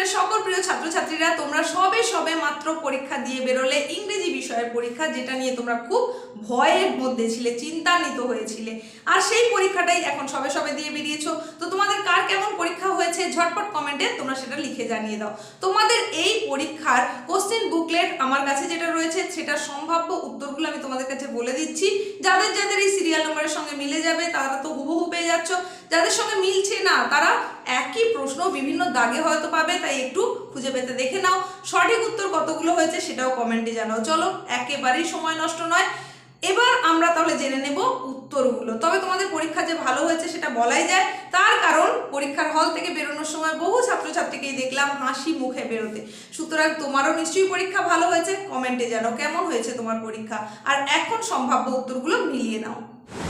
সেমিস্টারের সকল প্রিয় ছাত্রছাত্রীরা, তোমরা সবে সবে মাত্র পরীক্ষা দিয়ে বেরোলে, ইংরেজি বিষয়ের পরীক্ষা, যেটা নিয়ে তোমরা খুব ভয়ের মধ্যে ছিলে, চিন্তান্বিত হয়েছিলে। আর সেই পরীক্ষাটাই এখন সবে সবে দিয়ে বেরিয়েছো। তো তোমাদের কার কেমন পরীক্ষা হয়েছে, ঝটপট কমেন্টে তোমরা সেটা লিখে জানিয়ে দাও। তোমাদের এই পরীক্ষার কোশ্চেন বুকলেট আমার কাছে যেটা রয়েছে, সেটা সম্ভাব্য উত্তরগুলো আমি তোমাদের কাছে বলে দিচ্ছি। যাদের যাদের এই সিরিয়াল নাম্বারের সঙ্গে মিলে যাবে, তারা তো হুবহু পেয়ে যাচ্ছ। যাদের সঙ্গে মিলছে না, তারা একই প্রশ্ন, বিভিন্ন দাগে হয়তো পাবে, তাই একটু খুঁজে পেতে দেখে নাও। সঠিক উত্তর কতগুলো হয়েছে সেটাও কমেন্টে জানাও। চলো, একেবারেই সময় নষ্ট নয়। এবার আমরা তাহলে জেনে নেব উত্তরগুলো। তবে তোমাদের পরীক্ষা যে ভালো হয়েছে সেটা বলাই যায়। তার কারণ পরীক্ষার হল থেকে বেরোনোর সময় বহু দেখলাম হাসি মুখে বেরোতে। সুতরাং তোমারও নিশ্চয়ই পরীক্ষা ভালো হয়েছে কমেন্টে জানাও কেমন হয়েছে তোমার পরীক্ষা। আর এখন সম্ভাব্য উত্তরগুলো মিলিয়ে নাও।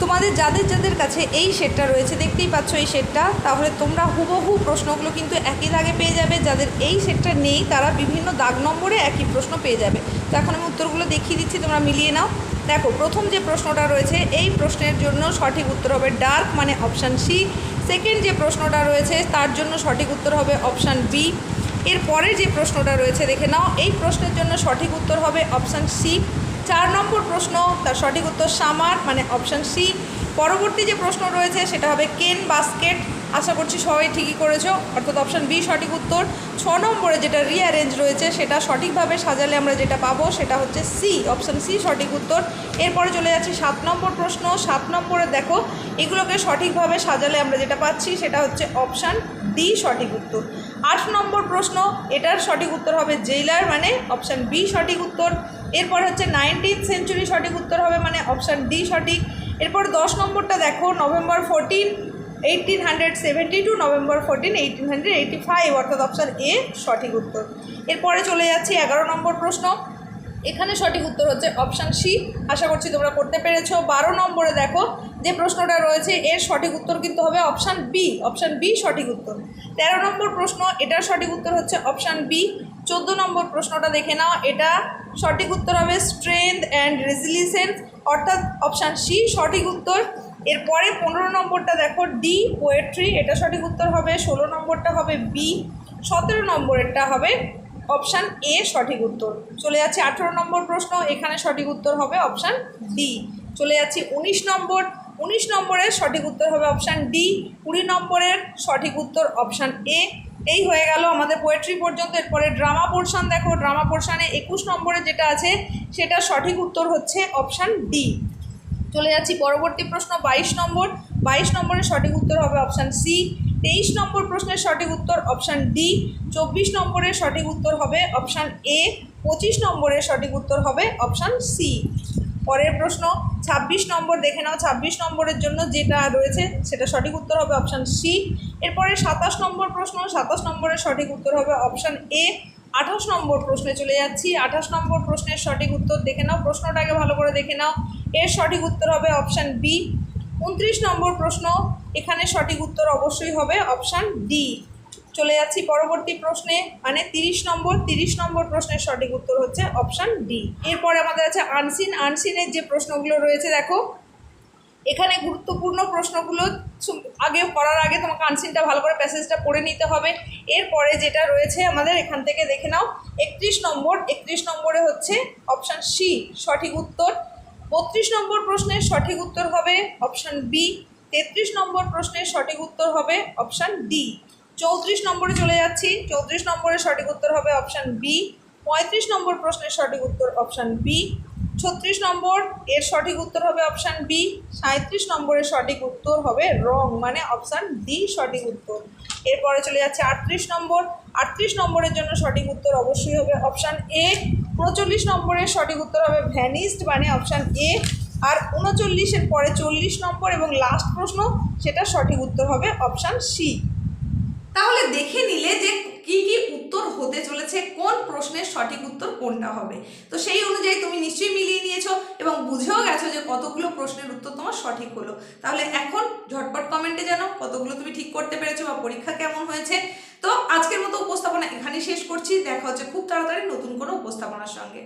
তোমাদের যাদের যাদের কাছে এই সেটটা রয়েছে, দেখতেই পাচ্ছ এই সেটটা। তাহলে তোমরা হুবহু প্রশ্নগুলো কিন্তু একই দাগে পেয়ে যাবে। যাদের এই সেটটা নেই, তারা বিভিন্ন দাগ নম্বরে একই প্রশ্ন পেয়ে যাবে। তো এখন আমি উত্তরগুলো দেখিয়ে দিচ্ছি, তোমরা মিলিয়ে নাও। দেখো, প্রথম যে প্রশ্নটা রয়েছে, এই প্রশ্নের জন্য সঠিক উত্তর হবে ডার্ক মানে অপশান সি। সেকেন্ড যে প্রশ্নটা রয়েছে, তার জন্য সঠিক উত্তর হবে অপশান বি এর পরের যে প্রশ্নটা রয়েছে, দেখে নাও, এই প্রশ্নের জন্য সঠিক উত্তর হবে অপশান সি চার নম্বর প্রশ্ন, তার সঠিক উত্তর সামার মানে অপশান সি পরবর্তী যে প্রশ্ন রয়েছে, সেটা হবে কেন বাস্কেট? আশা করছি সবাই ঠিকই করেছ। অর্থাৎ অপশান বি সঠিক উত্তর। ছ নম্বরে যেটা রিঅ্যারেঞ্জ রয়েছে, সেটা সঠিকভাবে সাজালে আমরা যেটা পাবো, সেটা হচ্ছে সি অপশান সি সঠিক উত্তর। এরপরে চলে যাচ্ছি সাত নম্বর প্রশ্ন। সাত নম্বরে দেখো, এগুলোকে সঠিকভাবে সাজালে আমরা যেটা পাচ্ছি, সেটা হচ্ছে অপশান ডি সঠিক উত্তর। আট নম্বর প্রশ্ন, এটার সঠিক উত্তর হবে জেইলার মানে অপশান বি সঠিক উত্তর। এরপর হচ্ছে নাইনটিন সেঞ্চুরি সঠিক উত্তর হবে মানে অপশান ডি সঠিক। এরপর দশ নম্বরটা দেখো November fourteen eighteen hundred seventy two November fourteen eighteen hundred eighty five অর্থাৎ অপশান এ সঠিক উত্তর। এরপরে চলে যাচ্ছি এগারো নম্বর প্রশ্ন। এখানে সঠিক উত্তর হচ্ছে অপশান সি আশা করছি তোমরা করতে পেরেছ। বারো নম্বরে দেখো যে প্রশ্নটা রয়েছে, এর সঠিক উত্তর কিন্তু হবে অপশান বি অপশান বি সঠিক উত্তর। তেরো নম্বর প্রশ্ন, এটার সঠিক উত্তর হচ্ছে অপশান বি চোদ্দ নম্বর প্রশ্নটা দেখে নাও, এটা সঠিক উত্তর হবে স্ট্রেংথ অ্যান্ড রেজিলিসেন্স অর্থাৎ অপশান সি সঠিক উত্তর। এরপরে পনেরো নম্বরটা দেখো ডি পোয়েট্রি এটা সঠিক উত্তর হবে। ষোলো নম্বরটা হবে বি সতেরো নম্বরেরটা হবে অপশান এ সঠিক উত্তর। চলে যাচ্ছে আঠেরো নম্বর প্রশ্ন, এখানে সঠিক উত্তর হবে অপশান ডি চলে যাচ্ছি উনিশ নম্বর উনিশ নম্বরের সঠিক উত্তর হবে অপশান ডি কুড়ি নম্বরের সঠিক উত্তর অপশান এ এই হয়ে গেল আমাদের পোয়েট্রি পর্যন্ত। এরপরে ড্রামা পোর্শন দেখো। ড্রামা পোর্শানে একুশ নম্বরে যেটা আছে, সেটা সঠিক উত্তর হচ্ছে অপশান ডি চলে যাচ্ছি পরবর্তী প্রশ্ন, বাইশ নম্বর। বাইশ নম্বরের সঠিক উত্তর হবে অপশান সি তেইশ নম্বর প্রশ্নের সঠিক উত্তর অপশান ডি চব্বিশ নম্বরের সঠিক উত্তর হবে অপশান এ পঁচিশ নম্বরের সঠিক উত্তর হবে অপশান সি পরের প্রশ্ন ২৬ নম্বর, দেখে নাও ২৬ নম্বরের জন্য যেটা রয়েছে সেটা সঠিক উত্তর হবে অপশান সি। এরপরে সাতাশ নম্বর প্রশ্ন, সাতাশ নম্বরের সঠিক উত্তর হবে অপশান এ। আঠাশ নম্বর প্রশ্নে চলে যাচ্ছি। আঠাশ নম্বর প্রশ্নের সঠিক উত্তর দেখে নাও, প্রশ্নটাকে ভালো করে দেখে নাও। এর সঠিক উত্তর হবে অপশান বি। উনত্রিশ নম্বর প্রশ্ন, এখানে সঠিক উত্তর অবশ্যই হবে অপশান ডি। চলে যাচ্ছি পরবর্তী প্রশ্নে। মানে তিরিশ নম্বর তিরিশ নম্বর প্রশ্নের সঠিক উত্তর হচ্ছে অপশান ডি। এরপরে আমাদের আছে আনসিন। আনসিনের যে প্রশ্নগুলো রয়েছে, দেখো। এখানে গুরুত্বপূর্ণ প্রশ্নগুলো আগে করার আগে তোমাকে আনসিনটা ভালো করে প্যাসেজটা পড়ে নিতে হবে। এরপরে যেটা রয়েছে আমাদের, এখান থেকে দেখে নাও। একত্রিশ নম্বর, একত্রিশ নম্বরে হচ্ছে অপশান সি, সঠিক উত্তর। বত্রিশ নম্বর প্রশ্নের সঠিক উত্তর হবে অপশান বি। তেত্রিশ নম্বর প্রশ্নের সঠিক উত্তর হবে অপশান ডি। চৌত্রিশ নম্বরে চলে যাচ্ছি। চৌত্রিশ নম্বরের সঠিক উত্তর হবে অপশান বি পঁয়ত্রিশ নম্বর প্রশ্নের সঠিক উত্তর অপশান বি ছত্রিশ নম্বর এর সঠিক উত্তর হবে অপশান বি সাঁত্রিশ নম্বরের সঠিক উত্তর হবে রং মানে অপশান ডি সঠিক উত্তর। এরপরে চলে যাচ্ছে আটত্রিশ নম্বর। আটত্রিশ নম্বরের জন্য সঠিক উত্তর অবশ্যই হবে অপশান এ উনচল্লিশ নম্বরের সঠিক উত্তর হবে ভ্যানিস্ট মানে অপশান এ আর উনচল্লিশের পরে চল্লিশ নম্বর এবং লাস্ট প্রশ্ন সেটা সঠিক উত্তর হবে অপশান সি তাহলে দেখে নিলে যে কি কি উত্তর হতে চলেছে, কোন প্রশ্নের সঠিক উত্তর কোনটা হবে। তো সেই অনুযায়ী তুমি নিশ্চয়ই মিলিয়ে নিয়েছো এবং বুঝেও গেছো যে কতগুলো প্রশ্নের উত্তর তোমার সঠিক হলো। তাহলে এখন ঝটপট কমেন্টে জানো কতগুলো তুমি ঠিক করতে পেরেছ বা পরীক্ষা কেমন হয়েছে। তো আজকের মতো উপস্থাপনা এখানে শেষ করছি। দেখা হচ্ছে খুব তাড়াতাড়ি নতুন কোনো উপস্থাপনার সঙ্গে।